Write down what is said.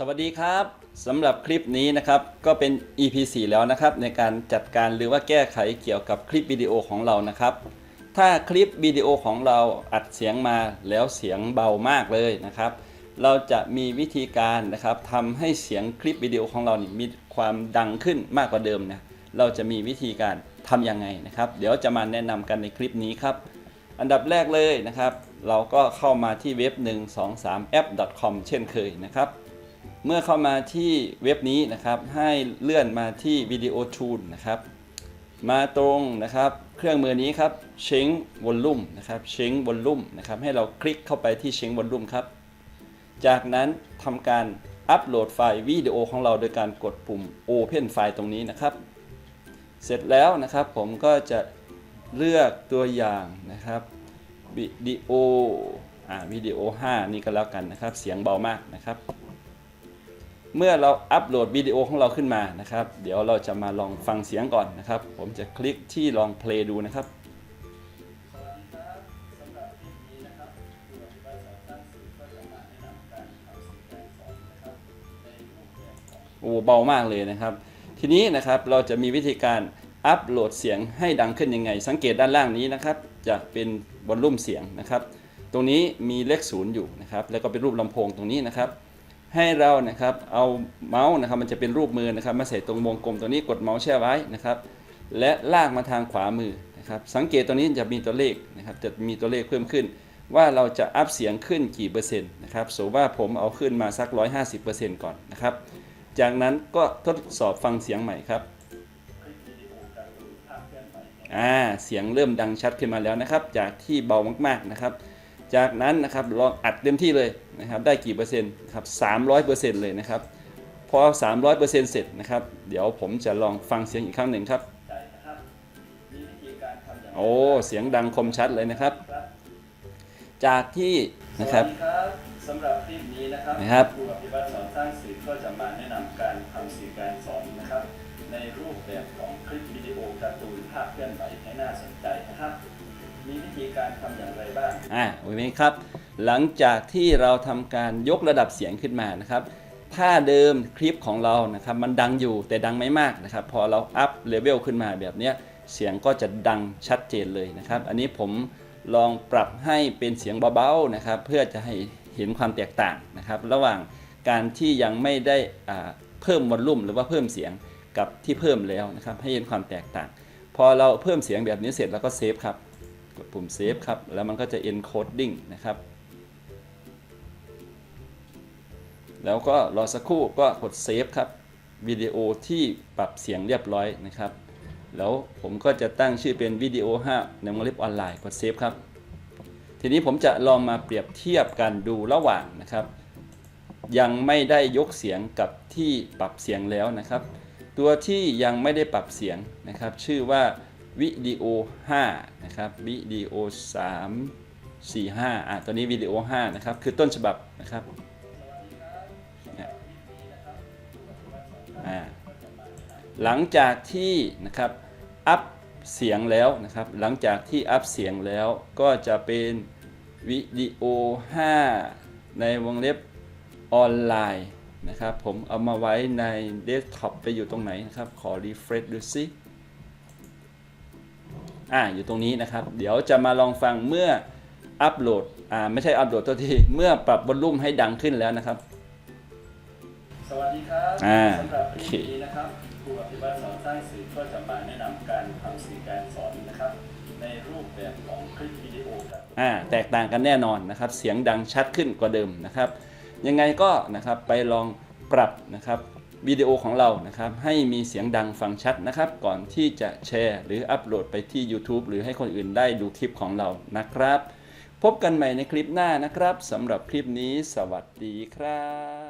สวัสดีครับสำหรับคลิปนี้นะครับก็เป็น EP 4แล้วนะครับ ในการจัดการหรือว่าแก้ไขเกี่ยวกับคลิปวิดีโอของเรานะครับ ถ้าคลิปวิดีโอของเราอัดเสียงมาแล้วเสียงเบามากเลยนะครับ เราจะมีวิธีการนะครับทำให้เสียงคลิปวิดีโอของเรานี่มีความดังขึ้นมากกว่าเดิมนะเราจะมีวิธีการทำยังไงนะครับ เดี๋ยวจะมาแนะนำกันในคลิปนี้ครับ อันดับแรกเลยนะครับ เราก็เข้ามาที่เว็บ 123app.com เช่นเคยนะครับ เมื่อเข้ามาที่เว็บนี้นะครับให้เลื่อนมาที่วิดีโอทูลนะครับมาตรงนะครับเครื่องมือนี้ครับเชงวอลลุ่มนะครับเชงวอลลุ่มนะครับให้เราคลิกเข้าไปที่เชงวอลลุ่มครับ จากนั้นทำการอัปโหลดไฟล์วิดีโอของเราโดยการกดปุ่ม Open ไฟล์ตรงนี้นะครับ เสร็จแล้วนะครับผมก็จะเลือกตัวอย่างนะครับวิดีโออ่าวิดีโอ 5 นี่ก็แล้วกันนะครับ เสียงเบามากนะครับ เมื่อเราอัปโหลดวิดีโอของเราขึ้นมานะครับ เดี๋ยวเราจะมาลองฟังเสียงก่อนนะครับ ผมจะคลิกที่ลองเพลย์ดูนะครับโอ้เบามากเลยนะครับ ทีนี้นะครับเราจะมีวิธีการอัปโหลดเสียงให้ดังขึ้นยังไง สังเกตด้านล่างนี้นะครับ จะเป็นวอลลุ่มเสียงนะครับ ตรงนี้มีเลขศูนย์อยู่นะครับ แล้วก็เป็นรูปลำโพงตรงนี้นะครับ ให้เรานะครับเอาเมาส์นะครับมันจะเป็นรูปมือนะครับมาใส่ตรงวงกลมตัวนี้กดเมาส์แช่ไว้นะครับและลากมาทางขวามือนะครับสังเกตตัวนี้จะมีตัวเลขนะครับจะมีตัวเลขเพิ่มขึ้น ว่าเราจะอัพเสียงขึ้นกี่เปอร์เซ็นต์นะครับสมมติว่าผมเอาขึ้นมาสัก 150%ก่อนนะครับจากนั้นก็ทดสอบฟังเสียงใหม่ครับอ่าเสียงเริ่มดังชัดขึ้นมาแล้วนะครับ จากที่เบามากๆนะครับ จากนั้นนะครับลองอัดเต็มที่เลยนะครับได้กี่เปอร์เซ็นต์ครับ300เปอร์เซ็นต์เลยนะครับพอ300เปอร์เซ็นต์เสร็จนะครับเดี๋ยวผมจะลองฟังเสียงอีกครั้งหนึ่งครับโอ้เสียงดังคมชัดเลยนะครับ จากที่นะครับสวัสดีครับสำหรับคลิปนี้นะครับนะครับครูอภิวัตสอนสร้างสื่อก็จะมาแนะนำการทำสื่อการสอนนะครับ ในรูปแบบของคลิปวิดีโอการ์ตูนภาพเคลื่อนไหวให้น่าสนใจนะครับ มีวิธีการทำอย่างไรบ้าง อ่าโอเคไหมครับ หลังจากที่เราทำการยกระดับเสียงขึ้นมานะครับ ถ้าเดิมคลิปของเรานะครับมันดังอยู่แต่ดังไม่มากนะครับ พอเราอัพเลเวลขึ้นมาแบบเนี้ยเสียงก็จะดังชัดเจนเลยนะครับ อันนี้ผมลองปรับให้เป็นเสียงเบาๆนะครับ เพื่อจะให้เห็นความแตกต่างนะครับ ระหว่างการที่ยังไม่ได้อ่าเพิ่มวอลลุ่มหรือว่าเพิ่มเสียงกับที่เพิ่มแล้วนะครับ ให้เห็นความแตกต่าง พอเราเพิ่มเสียงแบบนี้เสร็จแล้วก็เซฟครับ กดปุ่มเซฟครับ แล้วมันก็จะ encoding นะครับ แล้วก็รอสักครู่ก็กดเซฟครับ วิดีโอที่ปรับเสียงเรียบร้อยนะครับ แล้วผมก็จะตั้งชื่อเป็นวิดีโอ5ในวงเล็บออนไลน์กดเซฟครับ ทีนี้ผมจะลองมาเปรียบเทียบกันดูระหว่างนะครับ ยังไม่ได้ยกเสียงกับที่ปรับเสียงแล้วนะครับ ตัวที่ยังไม่ได้ปรับเสียงนะครับ ชื่อว่า วิดีโอ5นะครับวิดีโอ3 4 5อะตัวนี้วิดีโอ5นะครับคือต้นฉบับนะครับเนี่ยอ่าหลังจากที่นะครับอัพเสียงแล้วนะครับหลังจากที่อัพเสียงแล้วก็จะเป็นวิดีโอ 5 ในวงเล็บออนไลน์นะครับผมเอามาไว้ในเดสก์ท็อปไปอยู่ตรงไหนนะครับขอรีเฟรชดูซิ อ่าอยู่ตรงนี้นะครับ เดี๋ยวจะมาลองฟังเมื่ออัปโหลดอ่าไม่ใช่อัปโหลดตัวทีเมื่อปรับบอลลุ่มให้ดังขึ้นแล้วนะครับ สวัสดีครับอ่าสำหรับคลิปนี้นะครับครูอภิวัตสอนสร้างสื่อก็จะมาแนะนำการทำสื่อการสอนนะครับ ในรูปแบบของคลิปวิดีโอการ์ตูนอ่าแตกต่างกันแน่นอนนะครับ เสียงดังชัดขึ้นกว่าเดิมนะครับ ยังไงก็นะครับไปลองปรับนะครับ วิดีโอของเรานะครับให้มีเสียงดังฟังชัดนะครับ ก่อนที่จะแชร์หรืออัปโหลดไปที่ YouTube หรือให้คนอื่นได้ดูคลิปของเรานะครับ พบกันใหม่ในคลิปหน้านะครับสำหรับคลิปนี้ สวัสดีครับ